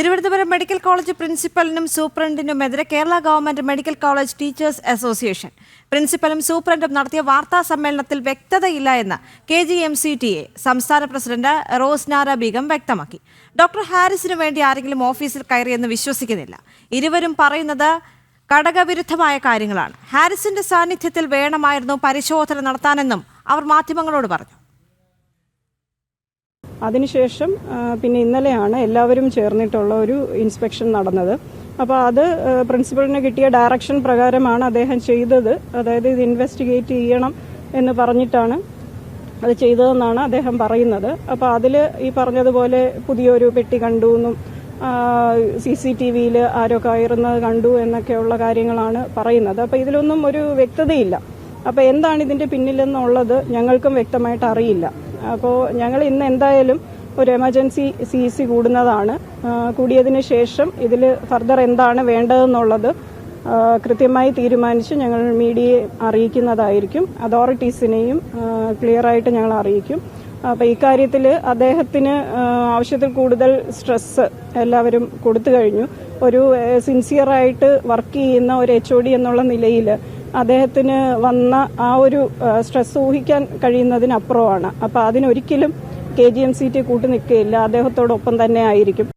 Thiruvananthapuram medical college പ്രിൻസിപ്പലിനും സൂപ്രണ്ടിനുമെതിരെ Kerala government medical college teachers association. പ്രിൻസിപ്പലും സൂപ്രണ്ടും നടത്തിയ വാർത്താ സമ്മേളനത്തിൽ വ്യക്തതയില്ല എന്ന് K G M C T A സംസ്ഥാന പ്രസിഡന്റ് റോസ്നാര ബീഗം വ്യക്തമാക്കി. ഡോക്ടർ ഹാരിസിനു വേണ്ടി ആരെങ്കിലും ഓഫീസിൽ കയറിയെന്ന് വിശ്വസിക്കുന്നില്ല. ഇരുവരും പറയുന്നത് ഘടകവിരുദ്ധമായ കാര്യങ്ങളാണ്. ഹാരിസിന്റെ സാന്നിധ്യത്തിൽ വേണമായിരുന്നു പരിശോധന നടത്താനെന്നും അവർ മാധ്യമങ്ങളോട് പറഞ്ഞു. അതിനുശേഷം പിന്നെ ഇന്നലെയാണ് എല്ലാവരും ചേർന്നിട്ടുള്ള ഒരു ഇൻസ്പെക്ഷൻ നടന്നത്. അപ്പോൾ അത് പ്രിൻസിപ്പളിന് കിട്ടിയ ഡയറക്ഷൻ പ്രകാരമാണ് അദ്ദേഹം ചെയ്തത്. അതായത് ഇത് ഇൻവെസ്റ്റിഗേറ്റ് ചെയ്യണം എന്ന് പറഞ്ഞിട്ടാണ് അത് ചെയ്തതെന്നാണ് അദ്ദേഹം പറയുന്നത്. അപ്പോൾ അതിൽ ഈ പറഞ്ഞതുപോലെ പുതിയൊരു പെട്ടി കണ്ടു എന്നും സി സി ടി വിയിൽ ആരോ കയറുന്നത് കണ്ടു എന്നൊക്കെയുള്ള കാര്യങ്ങളാണ് പറയുന്നത്. അപ്പോൾ ഇതിലൊന്നും ഒരു വ്യക്തതയില്ല. അപ്പോൾ എന്താണ് ഇതിന്റെ പിന്നിലെന്നുള്ളത് ഞങ്ങൾക്കും വ്യക്തമായിട്ട് അറിയില്ല. അപ്പോൾ ഞങ്ങൾ ഇന്ന് എന്തായാലും ഒരു എമർജൻസി സി സി കൂടുന്നതാണ്. കൂടിയതിന് ശേഷം ഇതിൽ ഫർദർ എന്താണ് വേണ്ടതെന്നുള്ളത് കൃത്യമായി തീരുമാനിച്ച് ഞങ്ങൾ മീഡിയയെ അറിയിക്കുന്നതായിരിക്കും. അതോറിറ്റീസിനെയും ക്ലിയർ ആയിട്ട് ഞങ്ങൾ അറിയിക്കും. അപ്പോൾ ഇക്കാര്യത്തിൽ അദ്ദേഹത്തിന് ആവശ്യത്തിൽ കൂടുതൽ സ്ട്രെസ് എല്ലാവരും കൊടുത്തു കഴിഞ്ഞു. ഒരു സിൻസിയറായിട്ട് വർക്ക് ചെയ്യുന്ന ഒരു എച്ച് എന്നുള്ള നിലയിൽ അദ്ദേഹത്തിന് വന്ന ആ ഒരു സ്ട്രെസ് ഊഹിക്കാൻ കഴിയുന്നതിനപ്പുറമാണ്. അപ്പോൾ അതിനൊരിക്കലും K G M C T കൂട്ടു അദ്ദേഹത്തോടൊപ്പം തന്നെ ആയിരിക്കും.